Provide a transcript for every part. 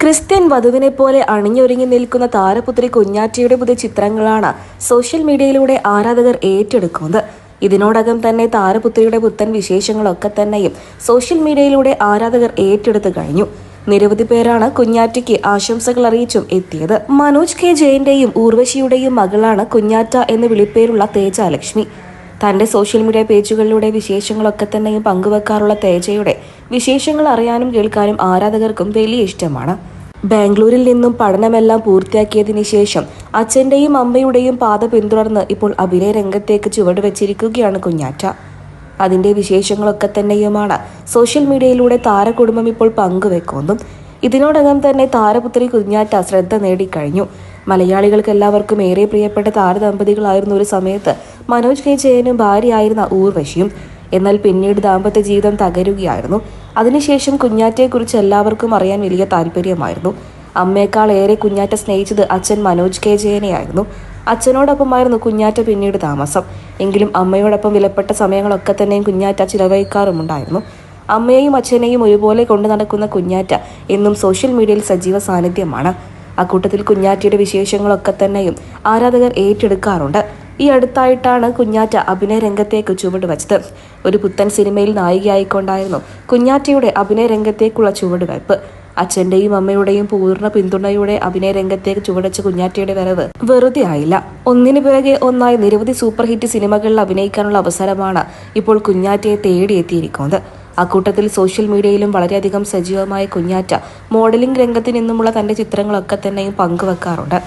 Christian വധുവിനെ പോലെ അണിഞ്ഞൊരുങ്ങി നിൽക്കുന്ന താരപുത്രി കുഞ്ഞാറ്റിയുടെ പുതിയ ചിത്രങ്ങളാണ് സോഷ്യൽ മീഡിയയിലൂടെ ആരാധകർ ഏറ്റെടുക്കുന്നത്. ഇതിനോടകം തന്നെ താരപുത്രിയുടെ പുത്തൻ വിശേഷങ്ങളൊക്കെ തന്നെയും സോഷ്യൽ മീഡിയയിലൂടെ ആരാധകർ ഏറ്റെടുത്തു കഴിഞ്ഞു. നിരവധി പേരാണ് കുഞ്ഞാറ്റയ്ക്ക് ആശംസകൾ അറിയിച്ചും എത്തിയത്. മനോജ് കെ ജയന്റെയും ഊർവശിയുടെയും മകളാണ് കുഞ്ഞാറ്റ എന്ന് വിളിപ്പേരുള്ള തേജാലക്ഷ്മി. തന്റെ സോഷ്യൽ മീഡിയ പേജുകളിലൂടെ വിശേഷങ്ങളൊക്കെ തന്നെയും പങ്കുവെക്കാറുള്ള തേജയുടെ വിശേഷങ്ങൾ അറിയാനും കേൾക്കാനും ആരാധകർക്കും വലിയ ഇഷ്ടമാണ്. ബാംഗ്ലൂരിൽ നിന്നും പഠനമെല്ലാം പൂർത്തിയാക്കിയതിനു ശേഷം അച്ഛന്റെയും അമ്മയുടെയും പാത പിന്തുടർന്ന് ഇപ്പോൾ അഭിനയ രംഗത്തേക്ക് ചുവട് വെച്ചിരിക്കുകയാണ് കുഞ്ഞാറ്റ. അതിന്റെ വിശേഷങ്ങളൊക്കെ തന്നെയുമാണ് സോഷ്യൽ മീഡിയയിലൂടെ താരകുടുംബം ഇപ്പോൾ പങ്കുവെക്കുന്നതും. ഇതിനോടകം തന്നെ താരപുത്രി കുഞ്ഞാറ്റ ശ്രദ്ധ നേടിക്കഴിഞ്ഞു. മലയാളികൾക്ക് എല്ലാവർക്കും ഏറെ പ്രിയപ്പെട്ട താരദമ്പതികളായിരുന്ന ഒരു സമയത്ത് മനോജ് കെ ജയനും ഭാര്യയായിരുന്ന ഊർവശിയും എന്നാൽ പിന്നീട് ദാമ്പത്യ ജീവിതം തകരുകയായിരുന്നു. അതിനുശേഷം കുഞ്ഞാറ്റയെക്കുറിച്ച് എല്ലാവർക്കും അറിയാൻ വലിയ താല്പര്യമായിരുന്നു. അമ്മയേക്കാൾ ഏറെ കുഞ്ഞാറ്റ സ്നേഹിച്ചത് അച്ഛൻ മനോജ് കെ ജയനെയായിരുന്നു. അച്ഛനോടൊപ്പമായിരുന്നു കുഞ്ഞാറ്റ പിന്നീട് താമസം. എങ്കിലും അമ്മയോടൊപ്പം വിലപ്പെട്ട സമയങ്ങളൊക്കെ തന്നെയും കുഞ്ഞാറ്റ ചിലവഴിക്കാറുമുണ്ടായിരുന്നു. അമ്മയെയും അച്ഛനെയും ഒരുപോലെ കൊണ്ടു നടക്കുന്ന കുഞ്ഞാറ്റ എന്നും സോഷ്യൽ മീഡിയയിൽ സജീവ സാന്നിധ്യമാണ്. അക്കൂട്ടത്തിൽ കുഞ്ഞാറ്റയുടെ വിശേഷങ്ങളൊക്കെ തന്നെയും ആരാധകർ ഏറ്റെടുക്കാറുണ്ട്. ഈ അടുത്തായിട്ടാണ് കുഞ്ഞാറ്റ അഭിനയ രംഗത്തേക്ക് ചുവടുവച്ചത് ഒരു പുത്തൻ സിനിമയിൽ നായികയായിക്കൊണ്ടായിരുന്നു കുഞ്ഞാറ്റയുടെ അഭിനയ രംഗത്തേക്കുള്ള ചുവടുവയ്പ്. അച്ഛന്റെയും അമ്മയുടെയും പൂർണ പിന്തുണയോടെ അഭിനയ രംഗത്തേക്ക് ചുവടച്ച കുഞ്ഞാറ്റയുടെ വരവ് വെറുതെ ആയില്ല. ഒന്നിനു പിറകെ ഒന്നായി നിരവധി സൂപ്പർ ഹിറ്റ് സിനിമകളിൽ അഭിനയിക്കാനുള്ള അവസരമാണ് ഇപ്പോൾ കുഞ്ഞാറ്റയെ തേടിയെത്തിയിരിക്കുന്നത്. അക്കൂട്ടത്തിൽ സോഷ്യൽ മീഡിയയിലും വളരെയധികം സജീവമായ കുഞ്ഞാറ്റ മോഡലിംഗ് രംഗത്ത് നിന്നുമുള്ള തന്റെ ചിത്രങ്ങളൊക്കെ തന്നെയും പങ്കുവെക്കാറുണ്ട്.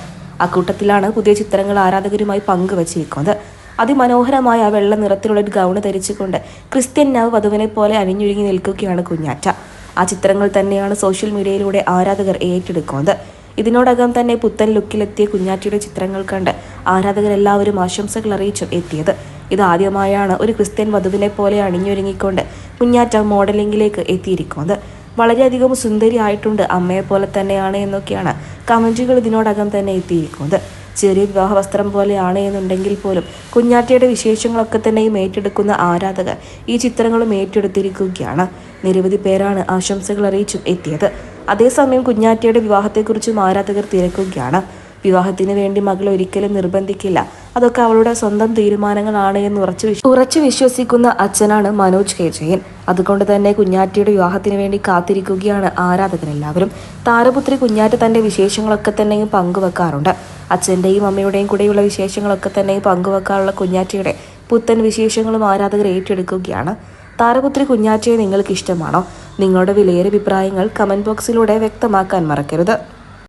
അക്കൂട്ടത്തിലാണ് പുതിയ ചിത്രങ്ങൾ ആരാധകരുമായി പങ്കുവച്ചിരിക്കുന്നത്. അതിമനോഹരമായ വെള്ള നിറത്തിലുള്ള ഒരു ഗൗണ് ധരിച്ചുകൊണ്ട് ക്രിസ്ത്യൻ നവ് വധുവിനെ പോലെ അണിഞ്ഞൊഴുകി നിൽക്കുകയാണ് കുഞ്ഞാറ്റ. ആ ചിത്രങ്ങൾ തന്നെയാണ് സോഷ്യൽ മീഡിയയിലൂടെ ആരാധകർ ഏറ്റെടുക്കുന്നത്. ഇതിനോടകം തന്നെ പുത്തൻ ലുക്കിലെത്തിയ കുഞ്ഞാറ്റയുടെ ചിത്രങ്ങൾ കണ്ട് ആരാധകരെല്ലാവരും ആശംസകൾ അറിയിച്ചും എത്തിയത്. ഇതാദ്യമായാണ് ഒരു ക്രിസ്ത്യൻ വധുവിനെ പോലെ അണിഞ്ഞൊരുങ്ങിക്കൊണ്ട് കുഞ്ഞാറ്റ മോഡലിംഗിലേക്ക് എത്തിയിരിക്കുന്നത്. വളരെയധികം സുന്ദരിയായിട്ടുണ്ട് അമ്മയെ പോലെ തന്നെയാണ് എന്നൊക്കെയാണ് കമന്റുകൾ ഇതിനോടകം തന്നെ എത്തിയിരിക്കുന്നത്. ചെറിയ വിവാഹ വസ്ത്രം പോലെയാണ് എന്നുണ്ടെങ്കിൽ പോലും കുഞ്ഞാറ്റയുടെ വിശേഷങ്ങളൊക്കെ തന്നെയും ഏറ്റെടുക്കുന്ന ആരാധകർ ഈ ചിത്രങ്ങളും ഏറ്റെടുത്തിരിക്കുകയാണ്. നിരവധി പേരാണ് ആശംസകൾ അറിയിച്ചും എത്തിയത്. അതേസമയം കുഞ്ഞാറ്റയുടെ വിവാഹത്തെക്കുറിച്ചും ആരാധകർ തിരക്കുകയാണ്. വിവാഹത്തിന് വേണ്ടി മകൾ ഒരിക്കലും നിർബന്ധിക്കില്ല. അതൊക്കെ അവളുടെ സ്വന്തം തീരുമാനങ്ങളാണ് എന്ന് ഉറച്ചു ഉറച്ചു വിശ്വസിക്കുന്ന അച്ഛനാണ് മനോജ് കെ. ജയൻ. അതുകൊണ്ട് തന്നെ കുഞ്ഞാറ്റിയുടെ വിവാഹത്തിന് വേണ്ടി കാത്തിരിക്കുകയാണ് ആരാധകരെല്ലാവരും താരപുത്രി കുഞ്ഞാറ്റ തന്റെ വിശേഷങ്ങളൊക്കെ തന്നെയും പങ്കുവെക്കാറുണ്ട്. അച്ഛന്റെയും അമ്മയുടെയും കൂടെയുള്ള വിശേഷങ്ങളൊക്കെ തന്നെയും പങ്കുവെക്കാറുള്ള കുഞ്ഞാറ്റിയുടെ പുത്തൻ വിശേഷങ്ങളും ആരാധകർ ഏറ്റെടുക്കുകയാണ്. താരപുത്രി കുഞ്ഞാറ്റയെ നിങ്ങൾക്ക് ഇഷ്ടമാണോ നിങ്ങളുടെ വിലയേറെ അഭിപ്രായങ്ങൾ കമന്റ് ബോക്സിലൂടെ വ്യക്തമാക്കാൻ മറക്കരുത്.